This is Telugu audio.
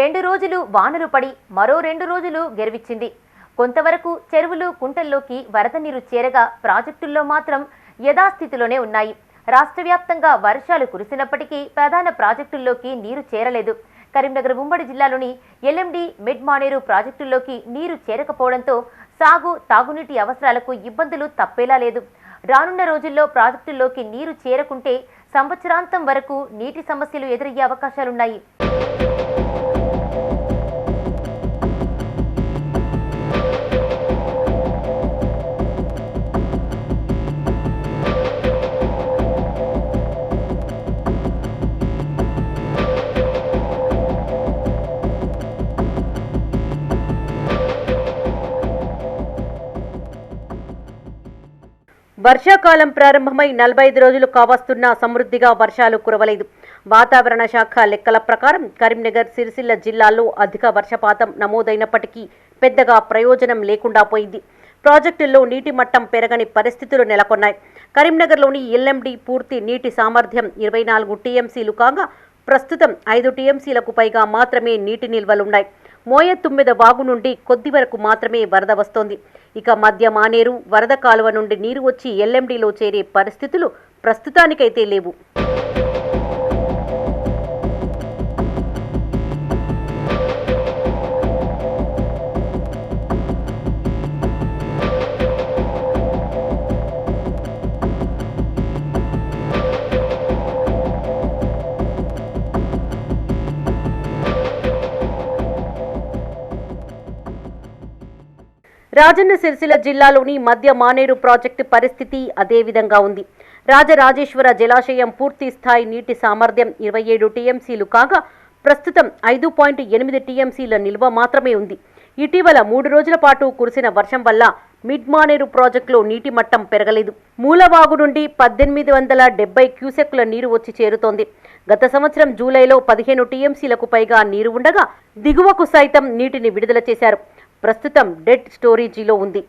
రెండు రోజులు వానలు పడి మరో రెండు రోజులు గెరివిచ్చింది. కొంతవరకు చెరువులు కుంటల్లోకి వరద నీరు చేరగా ప్రాజెక్టుల్లో మాత్రం యథాస్థితిలోనే ఉన్నాయి. రాష్ట్ర వ్యాప్తంగా వర్షాలు కురిసినప్పటికీ ప్రధాన ప్రాజెక్టుల్లోకి నీరు చేరలేదు. కరీంనగర్ ఉమ్మడి జిల్లాలోని ఎల్ఎండి మిడ్ మానేరు ప్రాజెక్టుల్లోకి నీరు చేరకపోవడంతో సాగు తాగునీటి అవసరాలకు ఇబ్బందులు తప్పేలా లేదు. రానున్న రోజుల్లో ప్రాజెక్టుల్లోకి నీరు చేరకుంటే సంవత్సరాంతం వరకు నీటి సమస్యలు ఎదురయ్యే అవకాశాలున్నాయి. వర్షాకాలం ప్రారంభమై నలభై ఐదు రోజులు కావస్తున్నా సమృద్ధిగా వర్షాలు కురవలేదు. వాతావరణ శాఖ లెక్కల ప్రకారం కరీంనగర్ సిరిసిల్ల జిల్లాల్లో అధిక వర్షపాతం నమోదైనప్పటికీ పెద్దగా ప్రయోజనం లేకుండా పోయింది. ప్రాజెక్టుల్లో నీటి మట్టం పెరగని పరిస్థితులు నెలకొన్నాయి. కరీంనగర్లోని ఎల్ఎండి పూర్తి నీటి సామర్థ్యం ఇరవై నాలుగు టీఎంసీలు కాగా ప్రస్తుతం ఐదు టీఎంసీలకు పైగా మాత్రమే నీటి నిల్వలున్నాయి. మోయ తుమ్మెద వాగు నుండి కొద్ది వరకు మాత్రమే వరద వస్తోంది. ఇక మధ్య మానేరు వరద కాలువ నుండి నీరు వచ్చి ఎల్ఎండిలో చేరే పరిస్థితులు ప్రస్తుతానికైతే లేవు. రాజన్న సిరిసిల్ల జిల్లాలోని మధ్య మానేరు ప్రాజెక్టు పరిస్థితి అదే విధంగా ఉంది. రాజరాజేశ్వర జలాశయం పూర్తి స్థాయి నీటి సామర్థ్యం ఇరవై ఏడు టీఎంసీలు కాగా ప్రస్తుతం ఐదు పాయింట్ ఎనిమిది టీఎంసీల నిల్వ మాత్రమే ఉంది. ఇటీవల మూడు రోజుల పాటు కురిసిన వర్షం వల్ల మిడ్ మానేరు ప్రాజెక్టులో నీటి మట్టం పెరగలేదు. మూలవాగు నుండి పద్దెనిమిది వందల డెబ్బై క్యూసెక్కుల నీరు వచ్చి చేరుతోంది. గత సంవత్సరం జూలైలో పదిహేను టీఎంసీలకు పైగా నీరు ఉండగా దిగువకు సైతం నీటిని విడుదల చేశారు. ప్రస్తుతం డెడ్ స్టోరేజీలో ఉంది.